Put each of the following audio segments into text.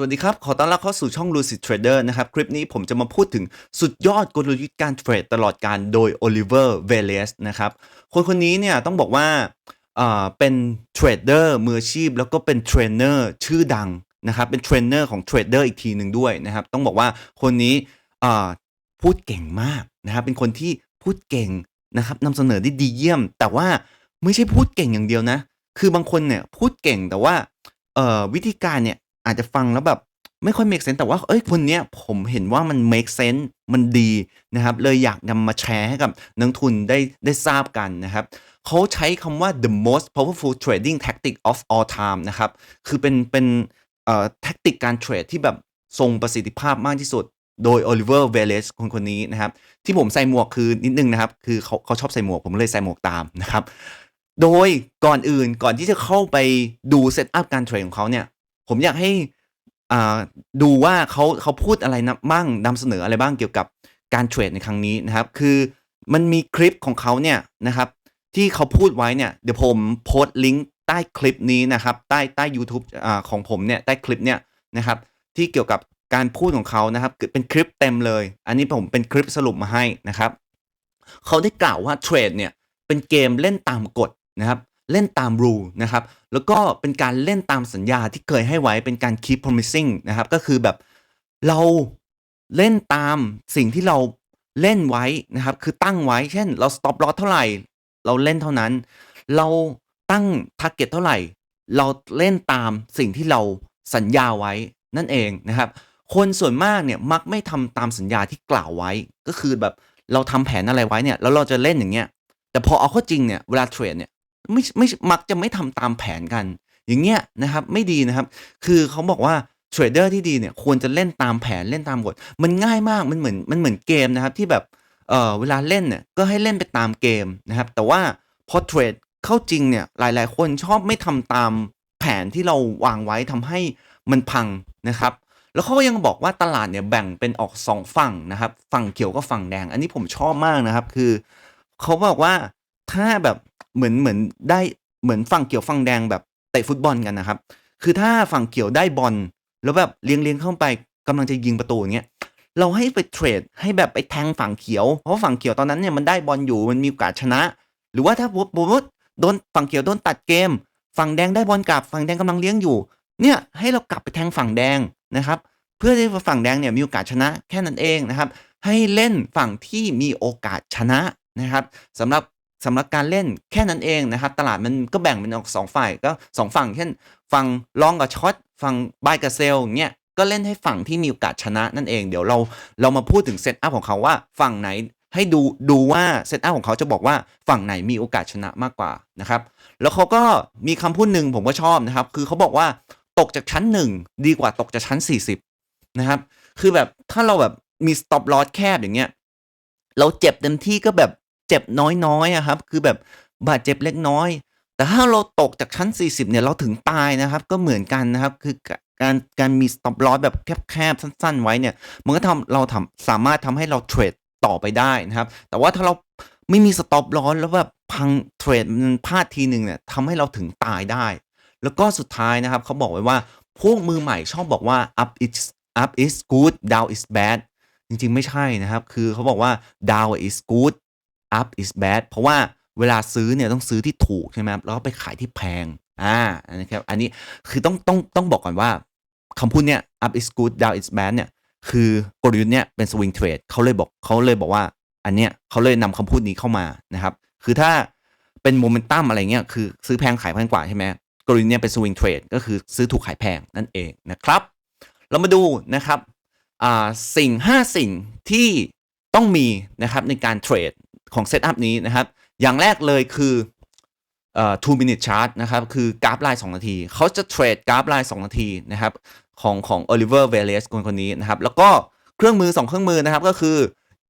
สวัสดีครับ ขอต้อนรับเข้าสู่ช่อง Lucid Trader นะครับ คลิปนี้ผมจะมาพูดถึงสุดยอดกลยุทธ์การเทรดตลอดการโดย Oliver Velez นะครับ คนคนนี้เนี่ยต้องบอกว่าเป็นเทรดเดอร์มืออาชีพ แล้วก็เป็นเทรนเนอร์ชื่อดังนะครับ เป็นเทรนเนอร์ของเทรดเดอร์อีกทีหนึ่งด้วยนะครับ ต้องบอกว่าคนนี้พูดเก่งมากนะครับ เป็นคนที่พูดเก่งนะครับนำเสนอได้ดีเยี่ยม แต่ว่าไม่ใช่พูดเก่งอย่างเดียวนะ คือบางคนเนี่ยพูดเก่งแต่ว่าวิธีการเนี่ย อาจจะฟังแล้วแบบไม่ค่อย make sense แต่ว่าเอ้ยคนเนี้ยผมเห็นว่ามัน make sense มันดีนะครับ เลยอยากนำมาแชร์ให้กับนักทุนได้ได้ทราบกันนะครับเขาใช้คำว่า the most powerful trading tactic of all time นะครับ คือเป็นเป็นเอ่อแทคติกการเทรดที่แบบทรงประสิทธิภาพมากที่สุด โดย Oliver Velez คนคนนี้นะครับ ที่ผมใส่หมวกคือนิดนึงนะครับ คือเขาเขาชอบใส่หมวก ผมเลยใส่หมวกตามนะครับ โดยก่อนอื่นก่อนที่จะเข้าไปดูเซตอัพการเทรดของเขาเนี่ย ผมอยากให้อ่าดูว่าเขาเขาพูดอะไรนะบ้างนำเสนออะไรบ้างเกี่ยวกับการเทรดในครั้งนี้นะครับ คือมันมีคลิปของเขาเนี่ยนะครับที่เขาพูดไว้เนี่ยเดี๋ยวผมโพสต์ลิงก์ใต้คลิปนี้นะครับ ใต้ใต้ YouTube อ่าของผมเนี่ยใต้คลิปเนี่ยนะครับที่เกี่ยวกับการพูดของเขานะครับเป็นคลิปเต็มเลย อันนี้ผมเป็นคลิปสรุปมาให้นะครับ เขาได้กล่าวว่าเทรดเนี่ยเป็นเกมเล่นตามกฎนะครับ เล่นตามรูนะครับ แล้วก็เป็นการเล่นตามสัญญาที่เคยให้ไว้เป็นการ keep promising นะครับ ก็คือแบบเราเล่นตามสิ่งที่เราเล่นไว้นะครับ คือตั้งไว้ เช่น เรา stop loss เท่าไหร่ เราเล่นเท่านั้น เราตั้ง target เท่าไหร่ เราเล่นตามสิ่งที่เราสัญญาไว้นั่นเองนะครับ คนส่วนมากเนี่ยมักไม่ทำตามสัญญาที่กล่าวไว้ ก็คือแบบเราทำแผนอะไรไว้เนี่ยแล้วเราจะเล่นอย่างเงี้ย แต่พอเอาข้าจริงเนี่ยเวลาเทรดเนี่ย ไม่ไม่มักจะไม่ทำตามแผนกัน อย่างเงี้ยนะครับไม่ดีนะครับ คือเขาบอกว่าเทรดเดอร์ที่ดีเนี่ยควรจะเล่นตามแผนเล่นตามกฎมันง่ายมากมันเหมือนมันเหมือนเกมนะครับที่แบบเออเวลาเล่นเนี่ยก็ให้เล่นไปตามเกมนะครับ แต่ว่าพอเทรดเข้าจริงเนี่ยหลาย ๆ คนชอบไม่ทำตามแผนที่เราวางไว้ทำให้มันพังนะครับ แล้วเขาก็ยังบอกว่าตลาดเนี่ยแบ่งเป็นออกสองฝั่งนะครับ ฝั่งเขียวกับฝั่งแดง อันนี้ผมชอบมากนะครับ คือเขาบอกว่าถ้าแบบ เหมือนเหมือนได้เหมือนฝั่งเขียวฝั่งแดงแบบเตะฟุตบอลกันนะครับ คือถ้าฝั่งเขียวได้บอลแล้วแบบเลี้ยงเลี้ยงเข้าไปกำลังจะยิงประตูอย่างเงี้ยเราให้ไปเทรดให้แบบไปแทงฝั่งเขียว เพราะฝั่งเขียวตอนนั้นเนี่ยมันได้บอลอยู่มันมีโอกาสชนะ หรือว่าถ้าบปุ๊บโดนฝั่งเขียวโดนตัดเกม ฝั่งแดงได้บอลกลับฝั่งแดงกำลังเลี้ยงอยู่ เนี่ยให้เรากลับไปแทงฝั่งแดงนะครับ เพื่อที่ฝั่งแดงเนี่ยมีโอกาสชนะแค่นั้นเองนะครับ ให้เล่นฝั่งที่มีโอกาสชนะนะครับสำหรับ สำหรับการเล่นแค่นั้นเองนะครับ ตลาดมันก็แบ่งเป็นออกสองฝ่ายก็สองฝั่งเช่นฝั่งลองกับช็อตฝั่งบายกับเซลเงี้ยก็เล่นให้ฝั่งที่มีโอกาสชนะนั่นเองเดี๋ยวเราเรามาพูดถึงเซตอัพของเขาว่าฝั่งไหนให้ดูดูว่าเซตอัพของเขาจะบอกว่าฝั่งไหนมีโอกาสชนะมากกว่านะครับ แล้วเขาก็มีคำพูดหนึ่งผมก็ชอบนะครับ คือเขาบอกว่าตกจากชั้นหนึ่งดีกว่าตกจากชั้น 40 นะครับ คือแบบถ้าเราแบบมี stop loss แคบอย่างเงี้ย เราเจ็บเต็มที่ก็แบบ เจ็บน้อยๆอะครับ คือแบบบาดเจ็บเล็กน้อย แต่ถ้าเราตกจากชั้น 40 เนี่ยเราถึงตายนะครับ ก็เหมือนกันนะครับ คือการการมี stop loss แบบแคบๆสั้น ๆ ไว้เนี่ย มันก็ทำเราทำสามารถทำให้เราเทรดต่อไปได้นะครับ แต่ว่าถ้าเราไม่มี stop loss แล้วแบบพังเทรดมันพลาดทีหนึ่งเนี่ยทำให้เราถึงตายได้ แล้วก็สุดท้ายนะครับเขาบอกไว้ว่าพวกมือใหม่ชอบบอกว่า up is up is good down is bad จริงๆ ไม่ใช่นะครับ คือเขาบอกว่า down is good up is bad เพราะว่าเวลาซื้อเนี่ยต้องซื้อที่ถูกใช่ไหมแล้วก็ไปขายที่แพงอ่านะครับอันนี้คือต้องต้องต้องบอกก่อนว่าคำพูดเนี่ย up is good down is bad เนี่ยคือกลยุทธ์เนี่ยเป็น swing trade เขาเลยบอกเขาเลยบอกว่าอันเนี้ยเขาเลยนำคำพูดนี้เข้ามานะครับ คือถ้าเป็นโมเมนตัมอะไรเงี้ยคือซื้อแพงขายแพงกว่าใช่ไหมกลยุทธ์เนี่ยเป็น swing trade ก็คือซื้อถูกขายแพงนั่นเองนะครับ เรามาดูนะครับสิ่ง 5 สิ่งที่ต้องมีนะครับในการเทรด ของเซตอัพนี้นะครับ อย่างแรกเลยคือเอ่อ two minute chart นะครับ คือกราฟไลน์2นาที เขาจะเทรดกราฟไลน์2นาทีนะครับ ของของ Oliver Velez คนคนนี้นะครับ แล้วก็เครื่องมือ 2 เครื่องมือนะครับ ก็คือ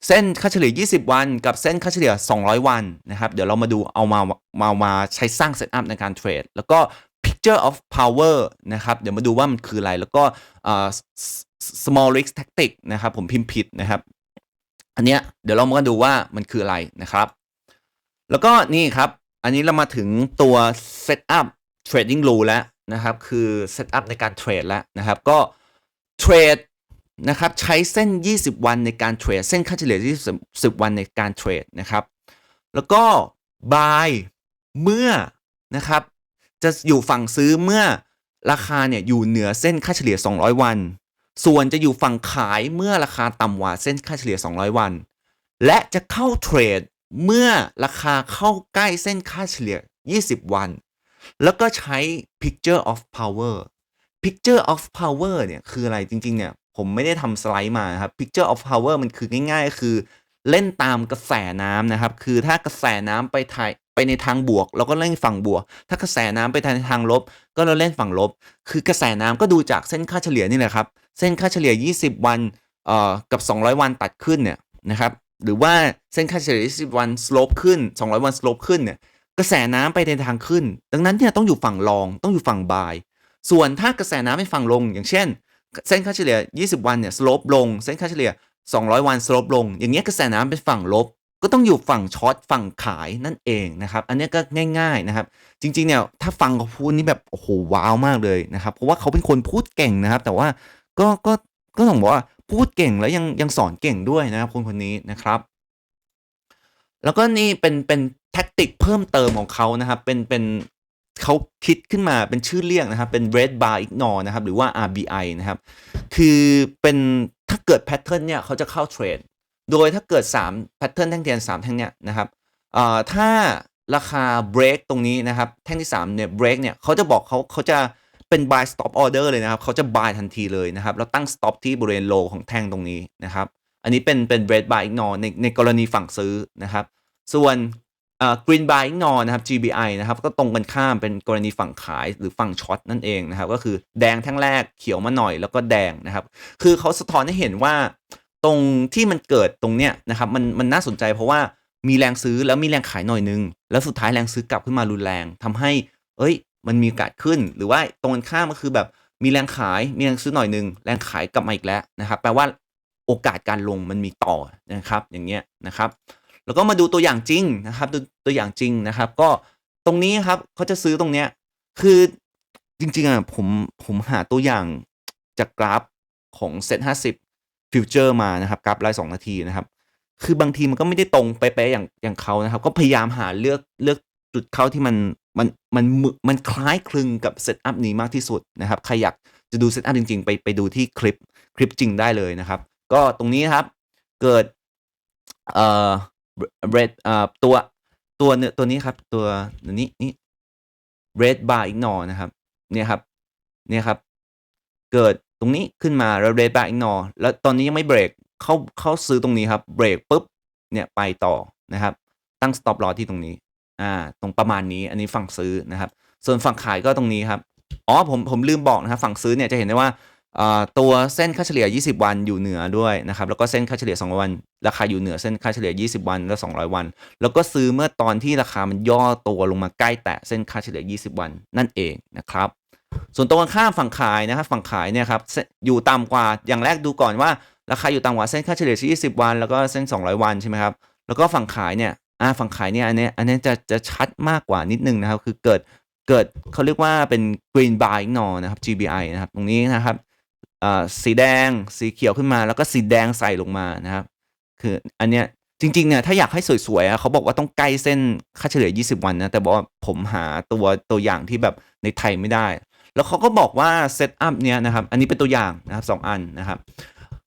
เส้นค่าเฉลี่ย 20 วัน กับเส้นค่าเฉลี่ย 200 วันนะครับ เดี๋ยวเรามาดูเอามามามาใช้สร้างเซตอัพในการเทรด แล้วก็ picture of power นะครับ เดี๋ยวมาดูว่ามันคืออะไร แล้วก็ small risk tactic นะครับ ผมพิมพ์ผิดนะครับ อันเนี้ยเดี๋ยวเรามาดูว่ามันคืออะไรนะครับ แล้วก็นี่ครับ อันนี้เรามาถึงตัว setup trading rule แล้วนะครับ คือ setup ในการเทรดแล้วนะครับ ก็เทรดนะครับใช้เส้น 20 วันในการเทรด เส้นค่าเฉลี่ย20วันในการเทรดนะครับ แล้วก็ buy เมื่อนะครับ จะอยู่ฝั่งซื้อเมื่อราคาเนี่ยอยู่เหนือเส้นค่าเฉลี่ย 200 วัน ส่วนจะอยู่ฝั่งขายเมื่อราคาต่ำกว่าเส้นค่าเฉลี่ย 200 วัน และจะเข้าเทรดเมื่อราคาเข้าใกล้เส้นค่าเฉลี่ย 20 วัน แล้วก็ใช้ picture of power picture of power เนี่ยคืออะไรจริง ๆ เนี่ย ผมไม่ได้ทำสไลด์มาครับ picture of power มันคือง่าย ๆ คือเล่นตามกระแสน้ำนะครับ คือถ้ากระแสน้ำไปทายไปในทางบวก เราก็เล่นฝั่งบวก ถ้ากระแสน้ำไปในทางลบ ก็เราเล่นฝั่งลบ คือกระแสน้ำก็ดูจากเส้นค่าเฉลี่ยนี่แหละครับ เส้นค่าเฉลี่ย 20 วันเอ่อกับ 200 วันตัดขึ้นเนี่ยนะครับหรือว่าเส้นค่าเฉลี่ย 20 วัน slope ขึ้น 200 วัน slope ขึ้นเนี่ยกระแสน้ำไปในทางขึ้น ดังนั้นเนี่ยต้องอยู่ฝั่งรองต้องอยู่ฝั่งบาย ส่วนถ้ากระแสน้ำไปฝั่งลง อย่างเช่น เส้นค่าเฉลี่ย 20 วันเนี่ย slope ลง เส้นค่าเฉลี่ย 200 วัน slope ลง อย่างเงี้ยกระแสน้ำเป็นฝั่งลบ ก็ต้องอยู่ฝั่งช็อตฝั่งขายนั่นเองนะครับ อันนี้ก็ง่าย ๆนะครับ จริงๆเนี่ยถ้าฟังเขาพูดนี่แบบโอ้โหว้าวมากเลยนะครับ เพราะว่าเขาเป็นคนพูดเก่งนะครับ แต่ว่า ก็ก็ก็ต้องบอกว่าพูดเก่งแล้วยังยังสอนเก่งด้วยนะครับคนคนนี้นะครับ แล้วก็นี่เป็นเป็นแท็กติกเพิ่มเติมของเขานะครับเป็นเป็นเขาคิดขึ้นมาเป็นชื่อเรียกนะครับเป็น red bar ignore นะครับหรือว่า RBI นะครับคือเป็นถ้าเกิดแพทเทิร์นเนี่ยเขาจะเข้าเทรดโดยถ้าเกิด3แพทเทิร์นแท่งเทียน3แท่งเนี่ยนะครับเอ่อถ้าราคา break ตรงนี้นะครับ แท่งที่3เนี่ย break เนี่ยเขาจะบอกเขาเขาจะ เป็น buy stop order เลยนะครับ เขาจะ buy ทันทีเลยนะครับ แล้วตั้ง stop ที่บริเวณ low ของแท่งตรงนี้นะครับ อันนี้เป็นเป็น red bar ignore ในในกรณีฝั่งซื้อนะครับ ส่วนเอ่อ green bar ignore นะครับ GBI นะครับ ก็ตรงกันข้ามเป็นกรณีฝั่งขายหรือฝั่งช็อตนั่นเองนะครับ ก็คือแดงแท่งแรกเขียวมาหน่อยแล้วก็แดงนะครับ คือเขาสะท้อนให้เห็นว่าตรงที่มันเกิดตรงเนี้ยนะครับมันมันน่าสนใจเพราะว่ามีแรงซื้อแล้วมีแรงขายหน่อยนึง แล้วสุดท้ายแรงซื้อกลับขึ้นมารุนแรงทำให้ เอ้ย มันมีโอกาสขึ้น หรือว่าตรงกันข้ามก็คือแบบมีแรงขายมีแรงซื้อหน่อยนึงแรงขายกลับมาอีกแล้วนะครับแปลว่าโอกาสการลงมันมีต่อนะครับ อย่างเงี้ยนะครับ แล้วก็มาดูตัวอย่างจริงนะครับตัวอย่างจริงนะครับ ก็ตรงนี้ครับเขาจะซื้อตรงเนี้ยคือจริงๆอะผมผมหาตัวอย่างจากกราฟของเซ็ตห้าสิบฟิวเจอร์มานะครับกราฟรายสองนาทีนะครับ คือบางทีมันก็ไม่ได้ตรงเป๊ะๆอย่างอย่างเขานะครับ ก็พยายามหาเลือกเลือก จุดเข้าที่มันมันมันมึมันคล้ายคลึงกับเซตอัพนี้มากที่สุดนะครับใครอยากจะดูเซตอัพจริง ๆ ไปไปดูที่คลิปคลิปจริงได้เลยนะครับ ก็ตรงนี้ครับเกิดเอ่อเรดเอ่อตัวตัวเนื้อตัวนี้ครับ ตัวนี้นี่ red bar ignore นะครับเนี่ยครับเนี่ยครับ เกิดตรงนี้ขึ้นมาแล้ว red bar ignore แล้วตอนนี้ยังไม่เบรกเข้าเข้าซื้อตรงนี้ครับเบรกปุ๊บเนี่ยไปต่อนะครับ ตั้ง stop loss ที่ตรงนี้ อ่าตรงประมาณนี้อันนี้ฝั่งซื้อนะครับ ส่วนฝั่งขายก็ตรงนี้ครับอ๋อผมผมลืมบอกนะครับฝั่งซื้อเนี่ยจะเห็นได้ว่าตัวเส้นค่าเฉลี่ย 20 วันอยู่เหนือด้วยนะครับ แล้วก็เส้นค่าเฉลี่ย 200 วัน ราคาอยู่เหนือเส้นค่าเฉลี่ย 20 วันและ 200 วัน แล้วก็ซื้อเมื่อตอนที่ราคามันย่อตัวลงมาใกล้แตะเส้นค่าเฉลี่ย 20 วันนั่นเองนะครับ ส่วนตรงข้ามฝั่งขายนะครับ ฝั่งขายเนี่ยครับอยู่ต่ำกว่าอย่างแรกดูก่อนว่า ราคาอยู่ต่ำกว่าเส้นค่าเฉลี่ย 20 วัน แล้วก็เส้น 200 วันใช่ไหมครับ แล้วก็ฝั่งขายเนี่ย อ่าฝั่งขายเนี่ยอันนี้อันนี้จะจะชัดมากกว่านิดนึงนะครับ คือเกิดเกิดเขาเรียกว่าเป็น green bar ignore นะครับ GBI นะครับ ตรงนี้นะครับสีแดงสีเขียวขึ้นมา แล้วก็สีแดงใส่ลงมานะครับ คืออันเนี้ยจริงๆเนี่ยถ้าอยากให้สวยๆเขาบอกว่าต้องใกล้เส้นค่าเฉลี่ย 20 วันนะแต่บอกว่าผมหาตัวตัวอย่างที่แบบในไทยไม่ได้ แล้วเขาก็บอกว่าเซตอัพเนี่ยนะครับอันนี้เป็นตัวอย่างนะครับสองอันนะครับ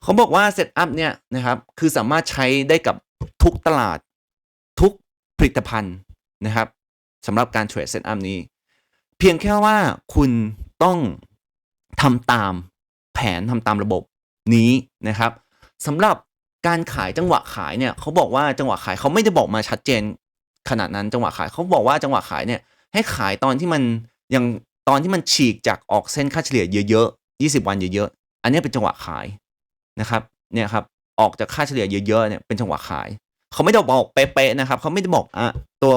เขาบอกว่าเซตอัพเนี่ยนะครับคือสามารถใช้ได้กับทุกตลาด ผลิตภัณฑ์นะครับสำหรับการเทรดเซตอัพนี้ เพียงแค่ว่าคุณต้องทำตามแผนทำตามระบบนี้นะครับสำหรับการขายจังหวะขายเนี่ยเขาบอกว่าจังหวะขายเขาไม่ได้บอกมาชัดเจน ขนาดนั้นจังหวะขายเขาบอกว่าจังหวะขายเนี่ยให้ขายตอนที่มันยังตอนที่มันฉีกจากออกเส้นค่าเฉลี่ยเยอะๆ20 วันเยอะๆอันนี้เป็นจังหวะขายนะครับเนี่ยครับออกจากค่าเฉลี่ยเยอะๆเนี่ยเป็นจังหวะขาย เขาไม่ได้บอกเป๊ะๆนะครับ เขาไม่ได้บอกอะตัว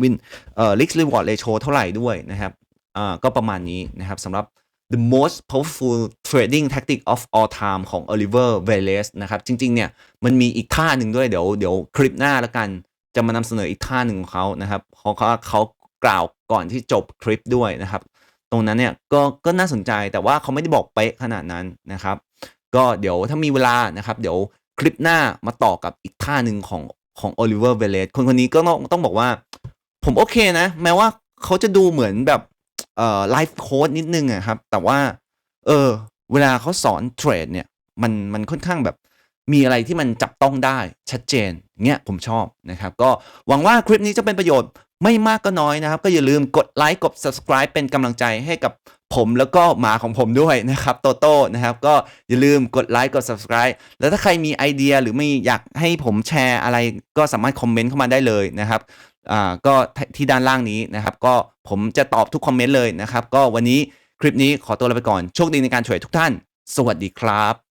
วินเอ่อ risk reward ratio เท่าไหร่ด้วยนะครับอ่าก็ประมาณนี้นะครับสำหรับ the most powerful trading tactic of all time ของ Oliver Velez นะครับ จริง ๆ เนี่ย มันมีอีกท่าหนึ่งด้วย เดี๋ยวเดี๋ยวคลิปหน้าแล้วกัน จะมานำเสนออีกท่าหนึ่งของเขานะครับเขาเขาเขากล่าวก่อนที่จบคลิปด้วยนะครับ ตรงนั้นเนี่ยก็ก็น่าสนใจแต่ว่าเขาไม่ได้บอกเป๊ะขนาดนั้นนะครับ ก็เดี๋ยวถ้ามีเวลานะครับ เดี๋ยว คลิปหน้ามาต่อกับอีกท่าหนึ่งของของโอลิเวอร์เวเลสคนคนนี้ก็ต้องต้องบอกว่า ผมโอเคนะ แม้ว่าเขาจะดูเหมือนแบบเอ่อไลฟ์โค้ดนิดนึงอะครับ แต่ว่า เออ เวลาเขาสอนเทรดเนี่ย มันมันค่อนข้างแบบมีอะไรที่มันจับต้องได้ชัดเจนเงี้ยผมชอบนะครับ ก็หวังว่าคลิปนี้จะเป็นประโยชน์ไม่มากก็น้อยนะครับ ก็อย่าลืมกดไลค์กด subscribe เป็นกำลังใจให้กับ ผมแล้วก็หมาของผมด้วยนะครับโตโต้นะครับก็อย่าลืมกดไลค์กด subscribe แล้วถ้าใครมีไอเดียหรือไม่อยากให้ผมแชร์อะไรก็สามารถคอมเมนต์เข้ามาได้เลยนะครับอ่าก็ที่ด้านล่างนี้นะครับ ก็ผมจะตอบทุกคอมเมนต์เลยนะครับ ก็วันนี้คลิปนี้ขอตัวลาไปก่อน โชคดีในการเทรดทุกท่าน สวัสดีครับ